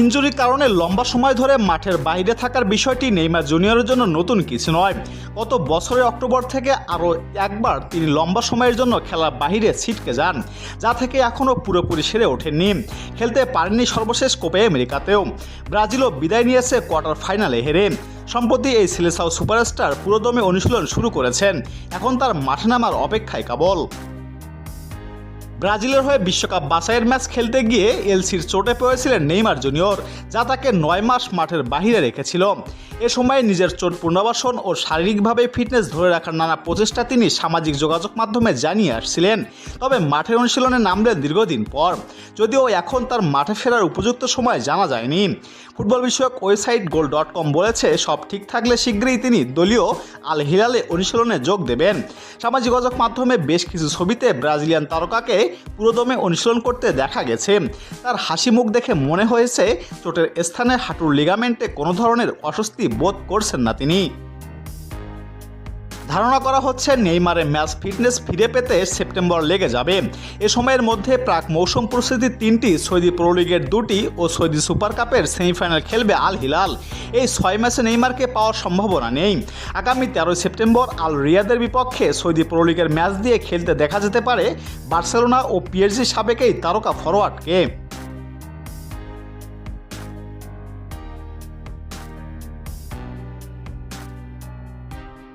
ইনজুরির কারণে লম্বা সময় ধরে মাঠের বাইরে থাকার বিষয়টি নেইমার জুনিয়রের জন্য নতুন কিছু নয়। গত বছরের অক্টোবর থেকে আরও একবার তিনি লম্বা সময়ের জন্য খেলার বাইরে ছিটকে যান, যা থেকে এখনও পুরোপুরি সেরে ওঠেননি। খেলতে পারেননি সর্বশেষ কোপে আমেরিকাতেও। ব্রাজিলও বিদায় নিয়েছে কোয়ার্টার ফাইনালে হেরে। সম্প্রতি এই সিলেসাও সুপারস্টার পুরোদমে অনুশীলন শুরু করেছেন। এখন তার মাঠে নামার অপেক্ষায় কেবল। ব্রাজিলের হয়ে বিশ্বকাপ বাছাইয়ের ম্যাচ খেলতে গিয়ে এলসির চোটে পড়েছিলেন নেইমার জুনিয়র, যা তাকে নয় মাস মাঠের বাহিরে রেখেছিল। এ সময় নিজের চোট পুনর্বাসন ও শারীরিকভাবে ফিটনেস ধরে রাখার নানা প্রচেষ্টা তিনি সামাজিক যোগাযোগ মাধ্যমে জানিয়ে আসছিলেন। তবে মাঠের অনুশীলনে নামলেন দীর্ঘদিন পর, যদিও এখন তার মাঠে ফেরার উপযুক্ত সময় জানা যায়নি। ফুটবল বিষয়ক ওয়েবসাইট গোল ডট কম বলেছে, সব ঠিক থাকলে শীঘ্রই তিনি দলীয় আল হিলালে অনুশীলনে যোগ দেবেন। সামাজিক যোগাযোগ মাধ্যমে বেশ কিছু ছবিতে ব্রাজিলিয়ান তারকাকে পুরোদমে অনুশীলন করতে দেখা গেছে। তার হাসি মুখ দেখে মনে হয়েছে, চোটের স্থানে হাঁটুর লিগামেন্টে কোনো ধরনের অস্বস্তি বোধ করছেন না তিনি। ধারণা করা হচ্ছে নেইমারের ম্যাচ ফিটনেস ফিরে পেতে সেপ্টেম্বর লেগে যাবে। এ সময়ের মধ্যে প্রাক মৌসুম প্রস্তুতির তিনটি, সৌদি প্রো লিগের দুটি ও সৌদি সুপার কাপের সেমিফাইনাল খেলবে আল হিলাল। এই ছয় ম্যাচে নেইমারকে পাওয়ার সম্ভাবনা নেই। আগামী তেরোই সেপ্টেম্বর আল রিয়াদের বিপক্ষে সৌদি প্রো লিগের ম্যাচ দিয়ে খেলতে দেখা যেতে পারে বার্সেলোনা ও পিএসজি সাবেক এই তারকা ফরোয়ার্ডকে।